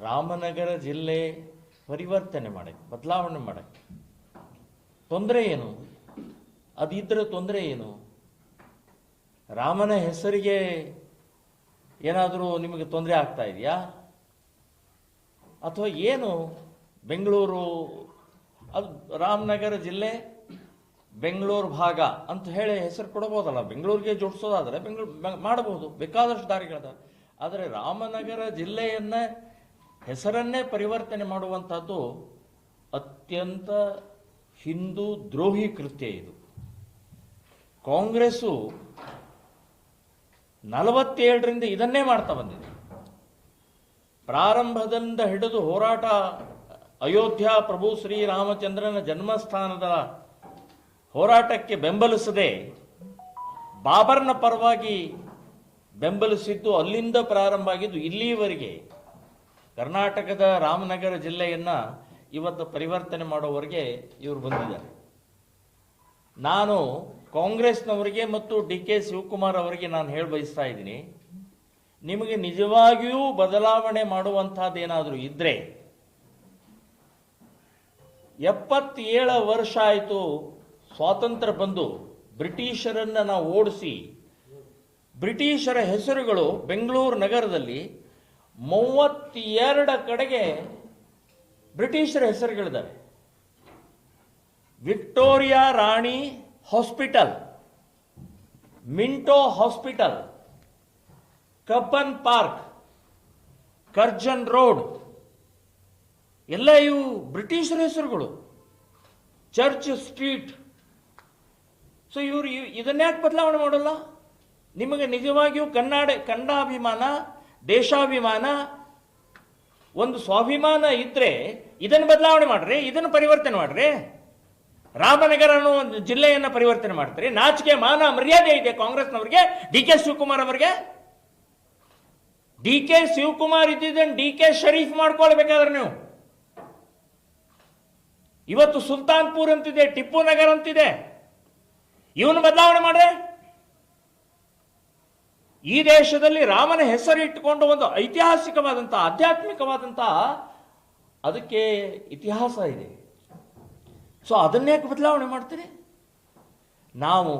ರಾಮನಗರ ಜಿಲ್ಲೆ ಪರಿವರ್ತನೆ ಮಾಡಕ್ಕೆ ಬದಲಾವಣೆ ಮಾಡಕ್ಕೆ ತೊಂದರೆ ಏನು? ಅದಿದ್ದರೆ ತೊಂದರೆ ಏನು? ರಾಮನ ಹೆಸರಿಗೆ ಏನಾದರೂ ನಿಮಗೆ ತೊಂದರೆ ಆಗ್ತಾ ಇದೆಯಾ? ಅಥವಾ ಏನು? ಬೆಂಗಳೂರು, ಅದು ರಾಮನಗರ ಜಿಲ್ಲೆ ಬೆಂಗಳೂರು ಭಾಗ ಅಂತ ಹೇಳಿ ಹೆಸರು ಕೊಡಬಹುದಲ್ಲ ಬೆಂಗಳೂರಿಗೆ ಜೋಡಿಸೋದಾದರೆ ಬೆಂಗಳೂರು ಮಾಡಬಹುದು, ಬೇಕಾದಷ್ಟು ದಾರಿಗಳದ ಆದರೆ ರಾಮನಗರ ಜಿಲ್ಲೆಯನ್ನ ಹೆಸರನ್ನೇ ಪರಿವರ್ತನೆ ಮಾಡುವಂಥದ್ದು ಅತ್ಯಂತ ಹಿಂದೂ ದ್ರೋಹಿ ಕೃತ್ಯ ಇದು. ಕಾಂಗ್ರೆಸ್ಸು ನಲವತ್ತೇಳರಿಂದ ಇದನ್ನೇ ಮಾಡ್ತಾ ಬಂದಿದೆ. ಪ್ರಾರಂಭದಿಂದ ಹಿಡಿದು ಹೋರಾಟ, ಅಯೋಧ್ಯ ಪ್ರಭು ಶ್ರೀರಾಮಚಂದ್ರನ ಜನ್ಮಸ್ಥಾನದ ಹೋರಾಟಕ್ಕೆ ಬೆಂಬಲಿಸದೆ ಬಾಬರ್ನ ಪರವಾಗಿ ಬೆಂಬಲಿಸಿದ್ದು ಅಲ್ಲಿಂದ ಪ್ರಾರಂಭ ಆಗಿದ್ದು ಇಲ್ಲಿಯವರೆಗೆ ಕರ್ನಾಟಕದ ರಾಮನಗರ ಜಿಲ್ಲೆಯನ್ನು ಇವತ್ತು ಪರಿವರ್ತನೆ ಮಾಡೋವರೆಗೆ ಇವರು ಬಂದಿದ್ದಾರೆ. ನಾನು ಕಾಂಗ್ರೆಸ್ನವರಿಗೆ ಮತ್ತು ಡಿ ಕೆ ಶಿವಕುಮಾರ್ ಅವರಿಗೆ ನಾನು ಹೇಳಿ ಬಯಸ್ತಾ ಇದ್ದೀನಿ, ನಿಮಗೆ ನಿಜವಾಗಿಯೂ ಬದಲಾವಣೆ ಮಾಡುವಂತಹದ್ದೇನಾದರೂ ಇದ್ರೆ ಎಪ್ಪತ್ತೇಳ ವರ್ಷ ಆಯಿತು ಸ್ವಾತಂತ್ರ್ಯ ಬಂದು ಬ್ರಿಟಿಷರನ್ನು ನಾವು ಓಡಿಸಿ, ಬ್ರಿಟಿಷರ ಹೆಸರುಗಳು ಬೆಂಗಳೂರು ನಗರದಲ್ಲಿ ಮೂವತ್ತೆರಡ ಕಡೆಗೆ ಬ್ರಿಟಿಷರ ಹೆಸರುಗಳಿದ್ದಾವೆ. ವಿಕ್ಟೋರಿಯಾ ರಾಣಿ hospital, Minto hospital, Cubbon Park, Curzon Road, ಎಲ್ಲ ಇವು ಬ್ರಿಟಿಷರ ಹೆಸರುಗಳು. Church street. ಸೊ ಇವರು ಇದನ್ನ್ಯಾಕೆ ಬದಲಾವಣೆ ಮಾಡಲ್ಲ? ನಿಮಗೆ ನಿಜವಾಗಿಯೂ ಕನ್ನಡ ಕನ್ನಡಾಭಿಮಾನ ದೇಶಾಭಿಮಾನ ಒಂದು ಸ್ವಾಭಿಮಾನ ಇದ್ರೆ ಇದನ್ನು ಬದಲಾವಣೆ ಮಾಡ್ರಿ ಇದನ್ನು ಪರಿವರ್ತನೆ ಮಾಡ್ರಿ. ರಾಮನಗರ ಅನ್ನೋ ಒಂದು ಜಿಲ್ಲೆಯನ್ನು ಪರಿವರ್ತನೆ ಮಾಡ್ತಾರೆ. ನಾಚಿಕೆ, ಮಾನ, ಮರ್ಯಾದೆ ಇದೆ ಕಾಂಗ್ರೆಸ್ನವರಿಗೆ, ಡಿ ಕೆ ಶಿವಕುಮಾರ್ ಅವರಿಗೆ. ಡಿ ಕೆ ಶಿವಕುಮಾರ್ ಇದ್ದಿದ್ದನ್ನು ಡಿ ಕೆ ಶರೀಫ್ ಮಾಡ್ಕೊಳ್ಬೇಕಾದ್ರೆ ನೀವು. ಇವತ್ತು ಸುಲ್ತಾನ್ಪುರ್ ಅಂತಿದೆ, ಟಿಪ್ಪು ನಗರ್ ಅಂತಿದೆ. ಇವನು ಬದಲಾವಣೆ ಮಾಡ್ರೆ? ಈ ದೇಶದಲ್ಲಿ ರಾಮನ ಹೆಸರಿಟ್ಟುಕೊಂಡು ಒಂದು ಐತಿಹಾಸಿಕವಾದಂಥ ಆಧ್ಯಾತ್ಮಿಕವಾದಂಥ ಅದಕ್ಕೆ ಇತಿಹಾಸ ಇದೆ. ಸೊ ಅದನ್ನೇ ಬದಲಾವಣೆ ಮಾಡ್ತೀರಿ? ನಾವು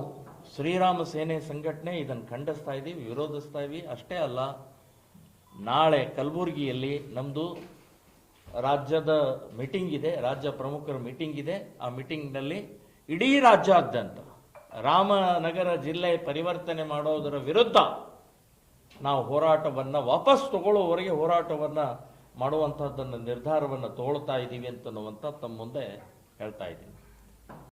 ಶ್ರೀರಾಮ ಸೇನೆ ಸಂಘಟನೆ ಇದನ್ನು ಖಂಡಿಸ್ತಾ ಇದ್ದೀವಿ, ವಿರೋಧಿಸ್ತಾ ಇದ್ದೀವಿ. ಅಷ್ಟೇ ಅಲ್ಲ, ನಾಳೆ ಕಲಬುರಗಿಯಲ್ಲಿ ನಮ್ಮದು ರಾಜ್ಯದ ಮೀಟಿಂಗ್ ಇದೆ, ರಾಜ್ಯ ಪ್ರಮುಖರ ಮೀಟಿಂಗ್ ಇದೆ. ಆ ಮೀಟಿಂಗ್ನಲ್ಲಿ ಇಡೀ ರಾಜ್ಯಾದ್ಯಂತ ರಾಮನಗರ ಜಿಲ್ಲೆ ಪರಿವರ್ತನೆ ಮಾಡೋದರ ವಿರುದ್ಧ ನಾವು ಹೋರಾಟವನ್ನು ವಾಪಸ್ ತಗೊಳ್ಳೋವರೆಗೆ ಹೋರಾಟವನ್ನು ಮಾಡುವಂಥದ್ದನ್ನು ನಿರ್ಧಾರವನ್ನು ತಗೊಳ್ತಾ ಇದ್ದೀವಿ ಅಂತನ್ನುವಂಥ ತಮ್ಮ ಮುಂದೆ ಹೇಳ್ತಾ ಇದ್ದೀನಿ.